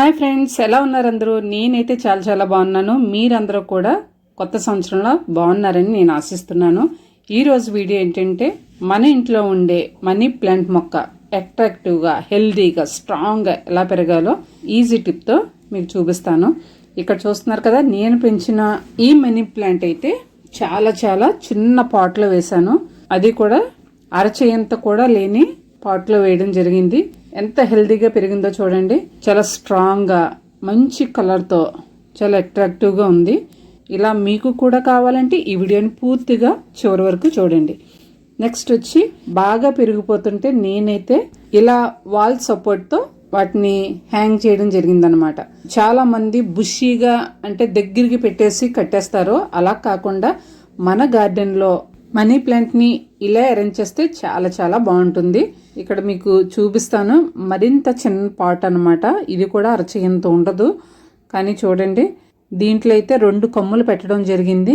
Hi friends ఎలా ఉన్నారు అందరూ? నేనైతే చాలా చాలా బాగున్నాను. మీరందరూ కూడా కొత్త సంవత్సరంలో బాగున్నారని నేను ఆశిస్తున్నాను. ఈరోజు వీడియో ఏంటంటే మన ఇంట్లో ఉండే మనీ ప్లాంట్ మొక్క అట్రాక్టివ్గా హెల్దీగా స్ట్రాంగ్గా ఎలా పెరగాలో ఈజీ టిప్తో మీకు చూపిస్తాను. ఇక్కడ చూస్తున్నారు కదా నేను పెంచిన ఈ మనీ ప్లాంట్ అయితే చాలా చాలా చిన్న పాట్లో వేశాను. అది కూడా అరచేయంత కూడా లేని పాట్లో వేయడం జరిగింది. ఎంత హెల్దీగా పెరిగిందో చూడండి. చాలా స్ట్రాంగ్గా మంచి కలర్తో చాలా అట్రాక్టివ్గా ఉంది. ఇలా మీకు కూడా కావాలంటే ఈ వీడియోని పూర్తిగా చివరి వరకు చూడండి. నెక్స్ట్ వచ్చి బాగా పెరిగిపోతుంటే నేనైతే ఇలా వాల్ సపోర్ట్తో వాటిని హ్యాంగ్ చేయడం జరిగిందనమాట చాలామంది బుషీగా అంటే దగ్గరికి పెట్టేసి కట్టేస్తారు అలా కాకుండా మన గార్డెన్లో మనీ ప్లాంట్ని ఇలా అరేంజ్ చేస్తే చాలా చాలా బాగుంటుంది. ఇక్కడ మీకు చూపిస్తాను. మరింత చిన్న పాట్ అనమాట ఇది కూడా అరచగింత ఉండదు. కానీ చూడండి దీంట్లో అయితే రెండు కొమ్మలు పెట్టడం జరిగింది.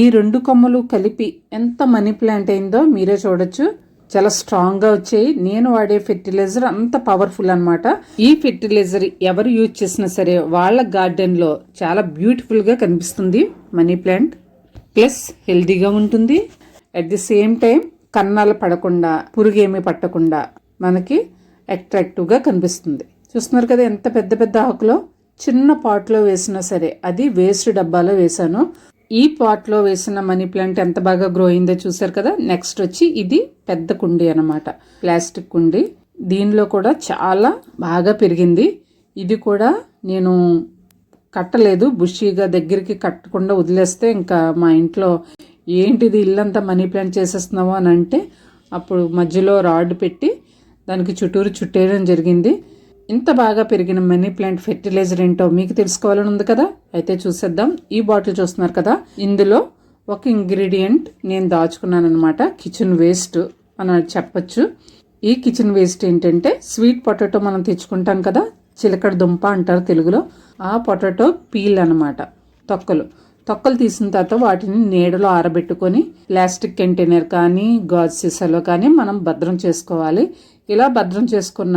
ఈ రెండు కొమ్మలు కలిపి ఎంత మనీ ప్లాంట్ అయిందో మీరే చూడొచ్చు. చాలా స్ట్రాంగ్గా వచ్చాయి. నేను వాడే ఫెర్టిలైజర్ అంత పవర్ఫుల్ అనమాట ఈ ఫెర్టిలైజర్ ఎవరు యూజ్ చేసినా సరే వాళ్ళ గార్డెన్లో చాలా బ్యూటిఫుల్గా కనిపిస్తుంది మనీ ప్లాంట్. ప్లస్ హెల్దీగా ఉంటుంది. అట్ ది సేమ్ టైం కన్నాలు పడకుండా పురుగేమీ పట్టకుండా మనకి అట్రాక్టివ్గా కనిపిస్తుంది. చూస్తున్నారు కదా ఎంత పెద్ద పెద్ద ఆకులో చిన్న పాట్లో వేసినా సరే అది వేస్ట్ డబ్బాలో వేసాను ఈ పాట్లో వేసిన మనీ ప్లాంట్ ఎంత బాగా గ్రో అయిందో చూసారు కదా నెక్స్ట్ వచ్చి ఇది పెద్ద కుండీ అనమాట ప్లాస్టిక్ కుండి. దీనిలో కూడా చాలా బాగా పెరిగింది. ఇది కూడా నేను కట్టలేదు. బుషీగా దగ్గరికి కట్టకుండా వదిలేస్తే ఇంకా మా ఇంట్లో ఏంటిది ఇల్లంతా మనీ ప్లాంట్ చేసేస్తున్నావు అని అంటే అప్పుడు మధ్యలో రాడ్ పెట్టి దానికి చుట్టూరు చుట్టేయడం జరిగింది. ఇంత బాగా పెరిగిన మనీ ప్లాంట్ ఫెర్టిలైజర్ ఏంటో మీకు తెలుసుకోవాలని ఉంది కదా? అయితే చూసేద్దాం. ఈ బాటిల్ చూస్తున్నారు కదా? ఇందులో ఒక ఇంగ్రీడియంట్ నేను దాచుకున్నాను అనమాట కిచెన్ వేస్ట్ అని చెప్పచ్చు. ఈ కిచెన్ వేస్ట్ ఏంటంటే స్వీట్ పొటాటో మనం తెచ్చుకుంటాం కదా? చిలకడ దుంప అంటారు తెలుగులో. ఆ పొటాటో పీల్ అనమాట తొక్కలు. తొక్కలు తీసిన తర్వాత వాటిని నీడలో ఆరబెట్టుకొని ప్లాస్టిక్ కంటైనర్ కానీ గాజు సీసాలో కానీ మనం భద్రం చేసుకోవాలి. ఇలా భద్రం చేసుకున్న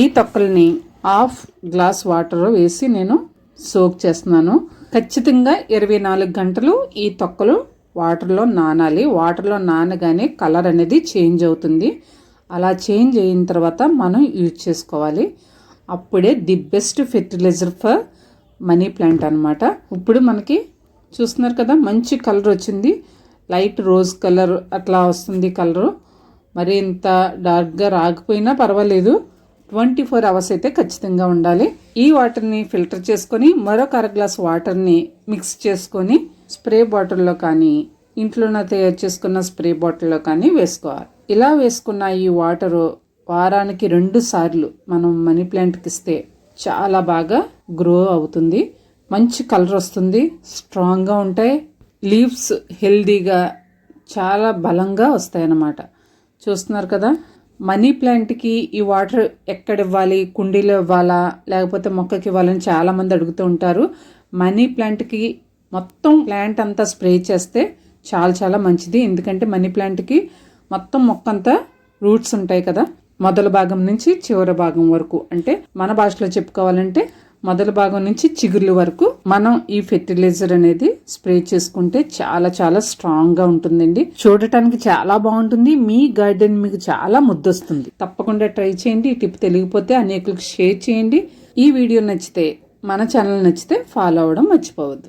ఈ తొక్కల్ని హాఫ్ గ్లాస్ వాటర్ వేసి నేను సోక్ చేస్తున్నాను. ఖచ్చితంగా ఇరవై నాలుగు గంటలు ఈ తొక్కలు వాటర్లో నానాలి. వాటర్లో నానగానే కలర్ అనేది చేంజ్ అవుతుంది. అలా చేంజ్ అయిన తర్వాత మనం యూజ్ చేసుకోవాలి. అప్పుడే the best fertiliser for money plant అనమాట ఇప్పుడు మనకి చూస్తున్నారు కదా మంచి కలర్ వచ్చింది. లైట్ రోజ్ కలర్ అట్లా వస్తుంది కలరు. మరి ఇంత డార్క్గా రాకపోయినా పర్వాలేదు. ట్వంటీ ఫోర్ అవర్స్ అయితే ఖచ్చితంగా ఉండాలి. ఈ వాటర్ని ఫిల్టర్ చేసుకొని మరొక అర గ్లాస్ వాటర్ని మిక్స్ చేసుకొని స్ప్రే బాటిల్లో కానీ ఇంట్లోనే తయారు చేసుకున్న స్ప్రే బాటిల్లో కానీ వేసుకోవాలి. ఇలా వేసుకున్న ఈ వాటరు వారానికి రెండు సార్లు మనం మనీ ప్లాంట్కి ఇస్తే చాలా బాగా గ్రో అవుతుంది. మంచి కలర్ వస్తుంది. స్ట్రాంగ్గా ఉంటాయి. లీవ్స్ హెల్దీగా చాలా బలంగా వస్తాయి అన్నమాట చూస్తున్నారు కదా? మనీ ప్లాంట్కి ఈ వాటర్ ఎక్కడ ఇవ్వాలి? కుండీలో ఇవ్వాలా? లేకపోతే మొక్కకి ఇవ్వాలని చాలామంది అడుగుతూ ఉంటారు. మనీ ప్లాంట్కి మొత్తం ప్లాంట్ అంతా స్ప్రే చేస్తే చాలా చాలా మంచిది. ఎందుకంటే మనీ ప్లాంట్కి మొత్తం మొక్క అంతా రూట్స్ ఉంటాయి కదా? మొదల భాగం నుంచి చివరి భాగం వరకు. అంటే మన భాషలో చెప్పుకోవాలంటే మొదల భాగం నుంచి చిగుర్ల వరకు మనం ఈ ఫెర్టిలైజర్ అనేది స్ప్రే చేసుకుంటే చాలా చాలా స్ట్రాంగ్గా ఉంటుందండి. చూడటానికి చాలా బాగుంటుంది. మీ గార్డెన్ మీకు చాలా ముద్దొస్తుంది. తప్పకుండా ట్రై చేయండి. ఈ టిప్ తెలియకపోతే అనేకులకు షేర్ చేయండి. ఈ వీడియో నచ్చితే మన ఛానల్ నచ్చితే ఫాలో అవ్వడం మర్చిపోవద్దు.